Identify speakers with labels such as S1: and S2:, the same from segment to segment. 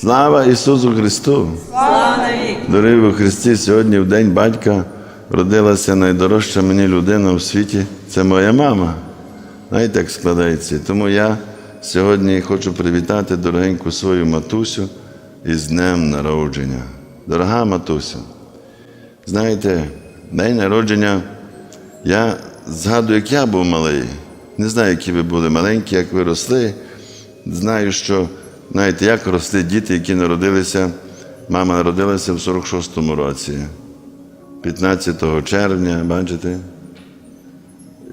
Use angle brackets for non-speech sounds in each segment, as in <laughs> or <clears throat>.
S1: Слава Ісусу Христу!
S2: Слава!
S1: Дорогі у Христі, сьогодні в День батька родилася найдорожча мені людина у світі. Це моя мама. Знаєте, як складається. Тому я сьогодні хочу привітати дорогеньку свою матусю із днем народження. Дорога матусю, знаєте, день народження я згадую, як я був малий. Не знаю, які ви були маленькі, як ви росли. Знаю, що знаєте, як росли діти, які народилися. Мама народилася в 46-му році, 15 червня, бачите?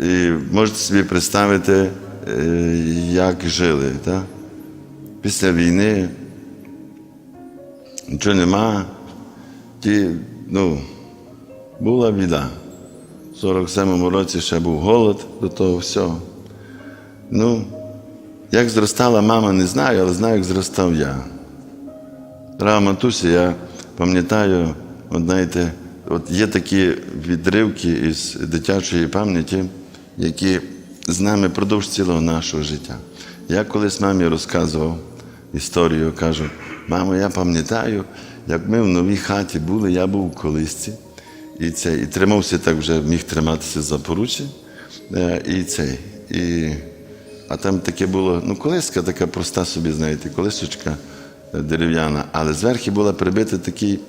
S1: І можете собі представити, е, як жили. Так? Після війни нічого нема. Ті, ну, була біда. В 47-му році ще був голод до того всього. Ну, як зростала мама, не знаю, але знаю, як зростав я. Рава матусі, я пам'ятаю, от знаєте, от є такі відривки із дитячої пам'яті, які з нами продовж цілого нашого життя. Я колись мамі розказував історію, кажу, мамо, я пам'ятаю, як ми в новій хаті були, я був у колисці, і і тримався так вже, міг триматися за поруччя. Е, І цей. І, а там таке було, ну, колиска така проста собі, знаєте, колисочка е, дерев'яна, але зверху була прибита такий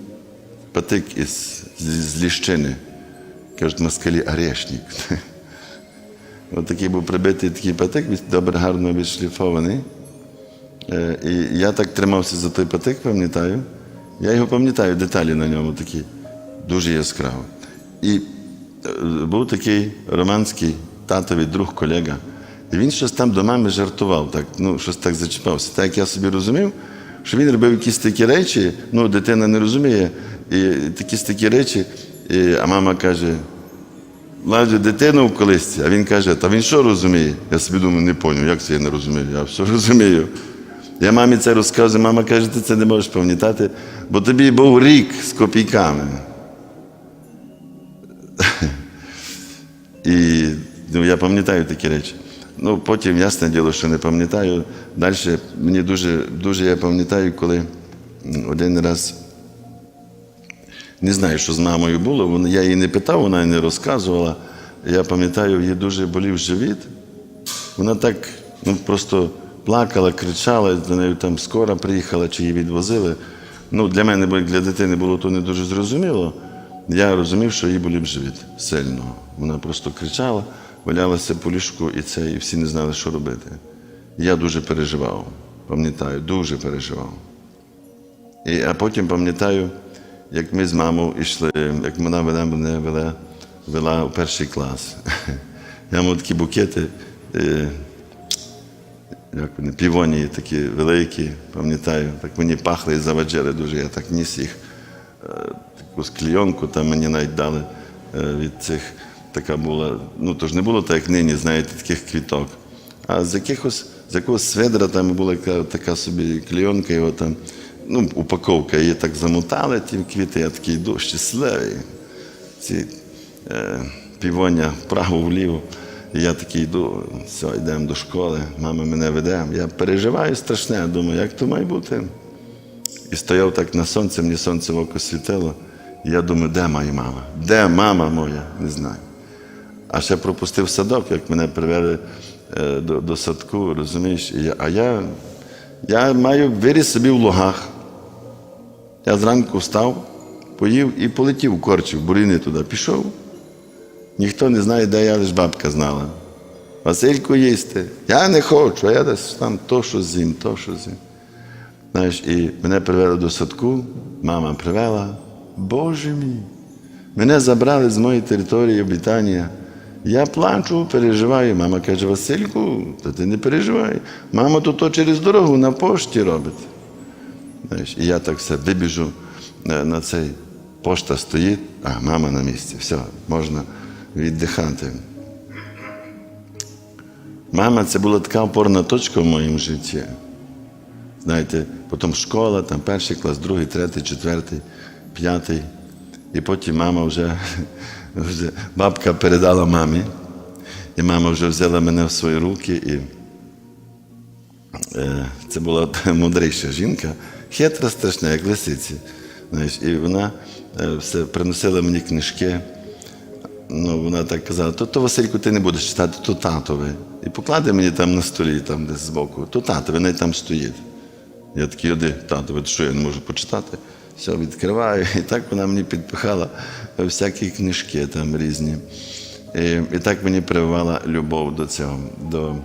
S1: патик із, з, ліщини. Кажуть, москалі орешник. <laughs> Ось такий був прибитий такий патик, добре, гарно відшліфований. Е, І я так тримався за той патик, пам'ятаю. Я його пам'ятаю, деталі на ньому такі, дуже яскраво. І е, був такий романський татовий друг, колега. І він щось там до мами жартував, так, ну, щось так зачіпався. Так як я собі розумів, що він робив якісь такі речі, ну, дитина не розуміє, і такі такі речі, і, а мама каже, ладжу дитину в колисці, а він каже, та він що розуміє? Я собі думаю, не поняв, як це я не розумію, я все <laughs> розумію. Я мамі це розказую, мама каже, ти це не можеш пам'ятати, бо тобі був рік з копійками. <laughs> І ну, я пам'ятаю такі речі. Ну, потім, ясне діло, що не пам'ятаю. Далі мені дуже, дуже я пам'ятаю, коли один раз не знаю, що з мамою було. Я її не питав, вона не розказувала. Я пам'ятаю, їй дуже болів живіт. Вона так ну, просто плакала, кричала, до неї там скоро приїхала, чи її відвозили. Ну, для мене, бо для дитини було то не дуже зрозуміло. Я розумів, що їй болів живіт сильно. Вона просто кричала, валялася по ліжку, і це, і всі не знали, що робити. Я дуже переживав, пам'ятаю, дуже переживав. І, а потім пам'ятаю, як ми з мамою йшли, як вона вела мене вела, вела у перший клас. <laughs> Я мав такі букети, е, як вони, півонії такі великі, пам'ятаю, так мені пахли і заваджили дуже, я так ніс їх. Таку склійонку там мені навіть дали е, від цих, така була, ну то ж не було так, як нині, знаєте, таких квіток. А з якихось, з якогось сведра там була така, така собі клейонка, його там, ну, упаковка, її так замотали, ті квіти, я такий йду, щасливий. Ці е, півоння вправо-вліво. І я такий йду, все, йдемо до школи, мама мене веде. Я переживаю страшне, думаю, як то має бути. І стояв так на сонці, мені сонце в око світило. І я думаю, де моя мама? Де мама моя? Не знаю. А ще пропустив садок, як мене привели е, до, до садку, розумієш? І я, а я, я маю виріс собі в лугах. Я зранку встав, поїв і полетів у корчів, буріни туди. Пішов. Ніхто не знає, де я, лише бабка знала. Васильку їсти. Я не хочу, а я десь там то, що з'їм, то, що з'їм. Знаєш, і мене привели до садку, мама привела. Боже мій, мене забрали з моєї території обітання. Я плачу, переживаю. Мама каже, Васильку, та ти не переживай. Мама то, то через дорогу на пошті робить. Знаєш, і я так все вибіжу на, на цей пошта стоїть, а мама на місці. Все, можна віддихати. Мама це була така опорна точка в моєму житті. Знаєте, потім школа, там перший клас, другий, третій, четвертий, п'ятий. І потім мама вже, <laughs> вже бабка передала мамі. І мама вже взяла мене в свої руки. І е, це була <laughs> мудріша жінка. хитра, страшна, як лисиці. Знаєш, і вона е, все приносила мені книжки. Ну, вона так казала, то, то Васильку, ти не будеш читати, то татове. І покладе мені там на столі, там десь збоку, то татове, навіть там стоїть. Я такий, оди, татове, що я не можу почитати? Все, відкриваю. І так вона мені підпихала всякі книжки там різні. І, і так мені прививала любов до цього, до,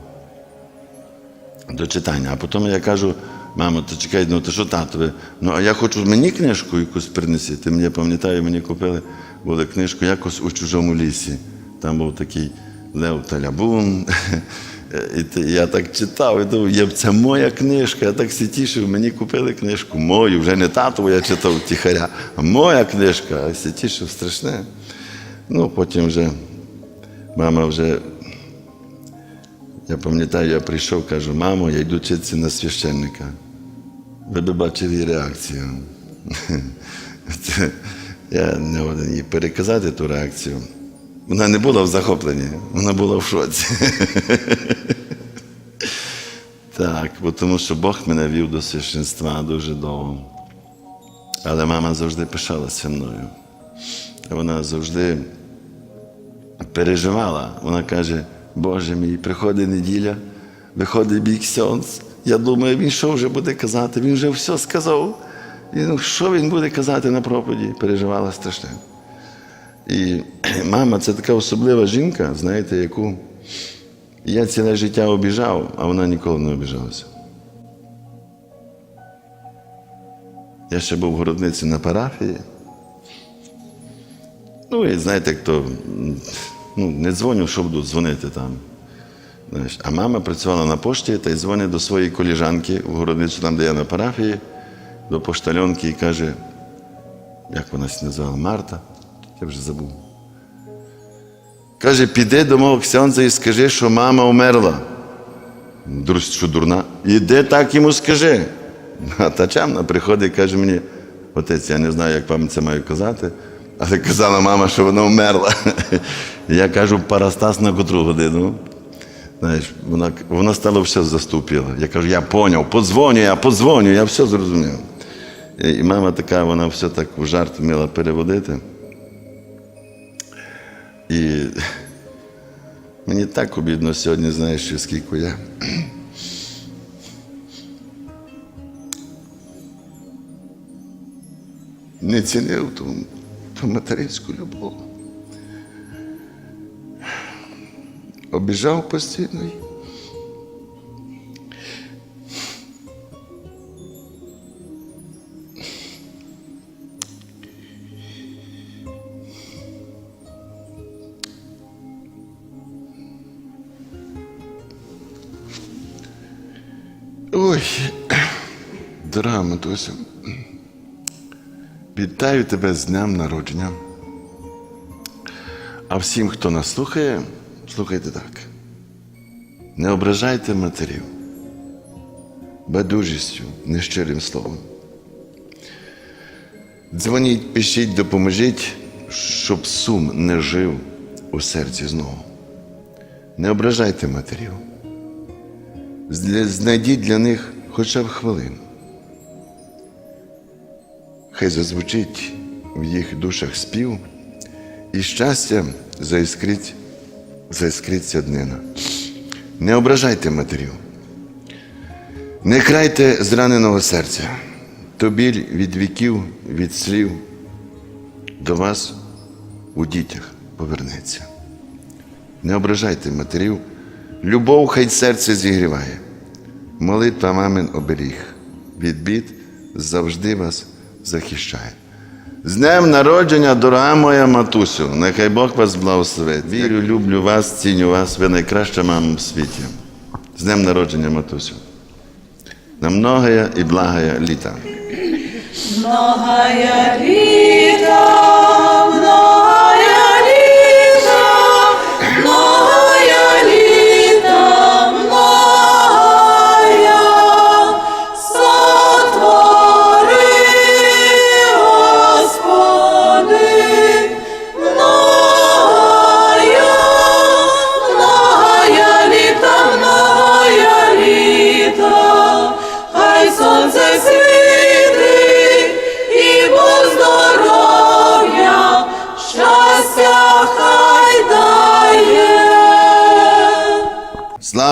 S1: до читання. А потім я кажу, мамо, то чекай, ну ти що татове? Ну а я хочу мені книжку якусь принеси. Ти мені пам'ятаю, мені купили були книжку якось у чужому лісі. Там був такий Лев Талябун. <laughs> І я так читав, і думав, це моя книжка. Я так всі тішив, мені купили книжку мою, вже не татову я читав тихаря, а моя книжка, а всі тішив страшне. Ну, потім вже мама вже я пам'ятаю, я прийшов, кажу, мамо, я йду вчитися на священника. Ви б бачили реакцію. <laughs> Я не годен їй переказати ту реакцію. Вона не була в захопленні, вона була в шоці. Так, бо тому що Бог мене вів до священства дуже довго. Але мама завжди пишалася мною. Вона завжди переживала. Вона каже, Боже мій, приходить неділя, виходить бій ксьонц. Я думаю, він що вже буде казати? Він вже все сказав. І, ну, що він буде казати на проповіді? Переживала страшне. І <clears throat> мама це така особлива жінка, знаєте, яку я ціле життя обіжав, а вона ніколи не обіжалася. Я ще був в городниці на парафії. Ну, і знаєте, як то м, ну, не дзвоню, що буду дзвонити там. А мама працювала на пошті та й дзвонить до своєї коліжанки в городницю, там, де я на парафії, до поштальонки і каже, як вона се називала, Марта, я вже забув. Каже, піди до мого ксьонза і скажи, що мама умерла. Що дурна? Іди так йому скажи. А та чемна приходить і каже мені, отець, я не знаю, як вам це маю казати, але казала мама, що вона вмерла. <laughs> Я кажу, парастас на котру годину. Знаєш, вона, вона стала все заступила. Я кажу, я поняв, подзвоню, я подзвоню, я все зрозумів. І мама така, вона все так в жарт вміла переводити. І мені так обідно сьогодні, знаєш, що скільки я. Не цінив ту, ту материнську любов. Обіжав постійно. Ой, дорога матуся, вітаю тебе з днем народження. А всім, хто нас слухає, слухайте так. Не ображайте матерів байдужістю, нещирим словом. Дзвоніть, пишіть, допоможіть, щоб сум не жив у серці знову. Не ображайте матерів. Знайдіть для них хоча б хвилину. Хай зазвучить в їх душах спів, і щастя заіскрить, заіскриться днина. Не ображайте матерів. Не крайте зраненого серця, то біль від віків, від слів до вас у дітях повернеться. Не ображайте матерів, любов хай серце зігріває. Молитва мамин оберіг, від бід завжди вас захищає. З днем народження, дорога моя матусю, нехай Бог вас благословить. Вірю, люблю вас, ціню вас, ви найкраща мама в світі. З днем народження, матусю. На многое і благое літа.
S2: Многая літа,